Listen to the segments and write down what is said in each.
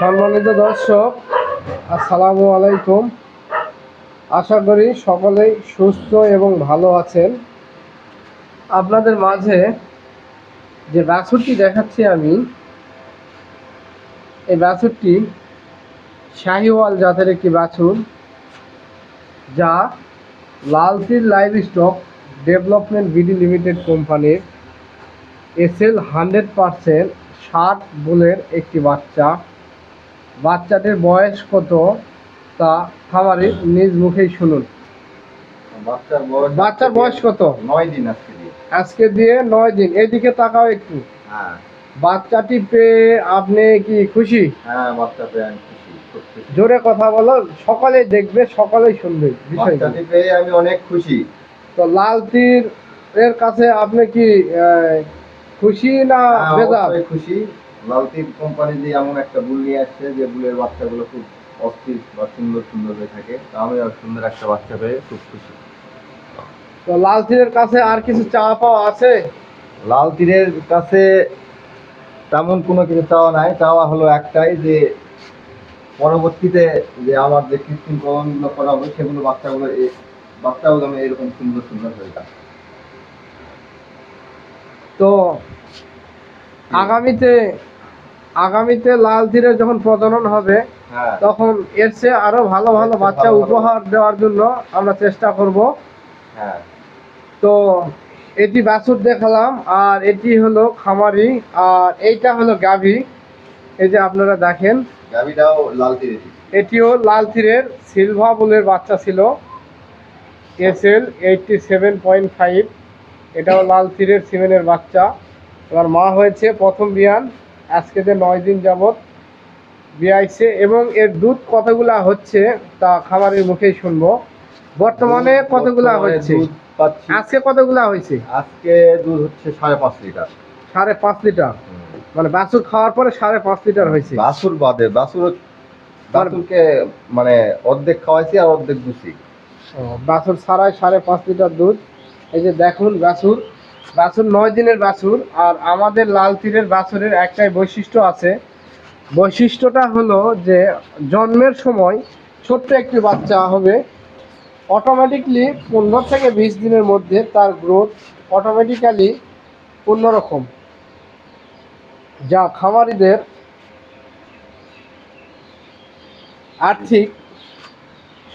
সম্মানিত দর্শক, আসসালামু আলাইকুম। আশা করি সকলেই সুস্থ এবং ভালো আছেন। আপনাদের মাঝে যে বাছুরটি দেখাচ্ছি আমি, এই বাছুরটি শাহিওয়াল জাতের একটি বাছুর, যা লালতির live stock development BD limited কোম্পানির এসএল হান্ড্রেড পারসেন্ট ষাট বুলের একটি বাচ্চা। বাচ্চাটির বয়স কত তা খামারির নিজ মুখেই শুনুন। বাচ্চার বয়স বাচ্চার বয়স কত? নয় দিন আজকে দিয়ে। আজকে দিয়ে নয় দিন। এদিকে তাকাও একটু। হ্যাঁ। বাচ্চাটি পেয়ে আপনি কি খুশি? হ্যাঁ বাচ্চা পেয়ে আমি খুশি জোরে কথা বলো সকালে দেখবে সকালেই শুনবে বাচ্চাটি পেয়ে আমি অনেক খুশি। তো লাল তীর এর কাছে আপনি কি খুশি না হ্যাঁ, বেজার? খুশি। লালতির কোম্পানি যে এমন একটা বুল নিয়ে আসছে যে বুলের বাচ্চাগুলো খুব অস্থির বা সুন্দর সুন্দর হয়ে থাকে তা আমি সুন্দর একটা বাচ্চা পেয়ে খুব খুশি। তো লাল তীরের কাছে আর কিছু চাওয়া পাওয়া আছে? লাল তীরের কাছে তেমন কোনো কিছু চাওয়া নাই চাওয়া হলো একটাই যে পরবর্তীতে যে আমার যে কৃত্রিম কলমগুলো করা হবে সেগুলো বাচ্চাগুলো বাচ্চাগুলো আমি এরকম সুন্দর সুন্দর হয়ে যায়। তো আগামীতে আগামীতে লাল তীরের যখন প্রজনন হবে হ্যাঁ। তখন এর চেয়ে আরও ভালো ভালো বাচ্চা উপহার দেওয়ার জন্য আমরা চেষ্টা করব। হ্যাঁ। তো এটি বাছুর দেখালাম আর এটি হলো খামারি আর এইটা হলো গাভী। এই যে আপনারা দেখেন গাভিটাও লাল এটিও লাল তীরের সিলভা বুলের বাচ্চা ছিল। S L eighty seven point five এটাও লাল তীরের সিমেনের বাচ্চা। এবার মা হয়েছে প্রথম বিয়ান। আজকে যে নয় দিন যাবৎ বিয়াইছে এবং এর দুধ কতগুলা হচ্ছে তা খাবারের মুখেই শুনব। বর্তমানে কতগুলা হচ্ছে? আজকে কতগুলা হয়েছে? আজকে দুধ হচ্ছে সাড়ে পাঁচ লিটার। সাড়ে পাঁচ লিটার? মানে বাছুর খাওয়ার পরে সাড়ে পাঁচ লিটার হয়েছে। বাছুর বাদে বাছুর বাছুরকে মানে অর্ধেক খাওয়াইছি আর অর্ধেক দুছি ও, বাছুর ছাড়াই সাড়ে পাঁচ লিটার দুধ। এই যে দেখুন বাছুর। বাছুর নয় দিনের বাছুর, আর আমাদের লাল তীরের বাছুরের একটাই বৈশিষ্ট্য আছে। বৈশিষ্ট্যটা হলো যে জন্মের সময় ছোট্ট একটি বাচ্চা হবে। অটোমেটিকলি পনেরো থেকে বিশ দিনের মধ্যে তার গ্রোথ অটোমেটিক্যালি অন্যরকম। যা খামারিদের আর্থিক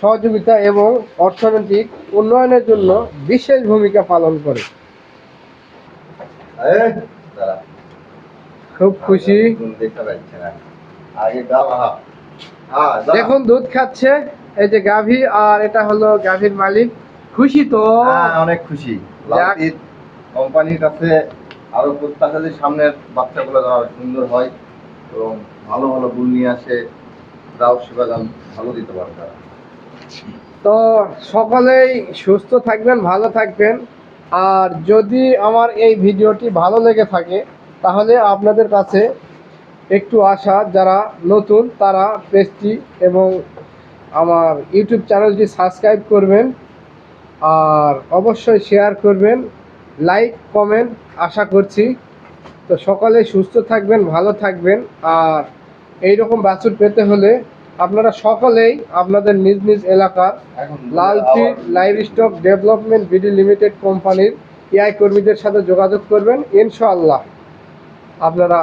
সহযোগিতা এবং অর্থনৈতিক উন্নয়নের জন্য বিশেষ ভূমিকা পালন করে। খুব খুশি। হ্যাঁ, দাও। দেখুন দুধ খাচ্ছে। এই যে গাভী আর এটা হলো গাভীর মালিক। খুশি তো? হ্যাঁ, অনেক খুশি। কোম্পানির কাছে আরও প্রত্যাশা যে সামনের বাচ্চাগুলো সুন্দর হয় এবং ভালো ভালো গুল নিয়ে আসে। রাও সেবা যেন ভালো দিতে পারে তারা। তো সকলেই সুস্থ থাকবেন ভালো থাকবেন। আর যদি আমার এই ভিডিওটি ভালো লেগে থাকে, তাহলে আপনাদের কাছে একটু আশা, যারা নতুন, তারা পেজটি এবং আমার ইউটিউব চ্যানেলটি সাবস্ক্রাইব করবেন আর অবশ্যই শেয়ার করবেন, লাইক, কমেন্ট আশা করছি। তো সকলে সুস্থ থাকবেন, ভালো থাকবেন আর এই রকম বাছুর পেতে হলে আপনারা সকলেই আপনাদের নিজ নিজ এলাকার লালচি লালটি live stock development BD limited কোম্পানির এআই কর্মীদের সাথে যোগাযোগ করবেন। ইনশাআল্লাহ আপনারা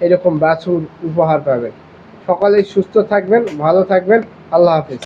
এরকম বাছুর উপহার পাবেন। সকলেই সুস্থ থাকবেন ভালো থাকবেন। আল্লাহ হাফিজ।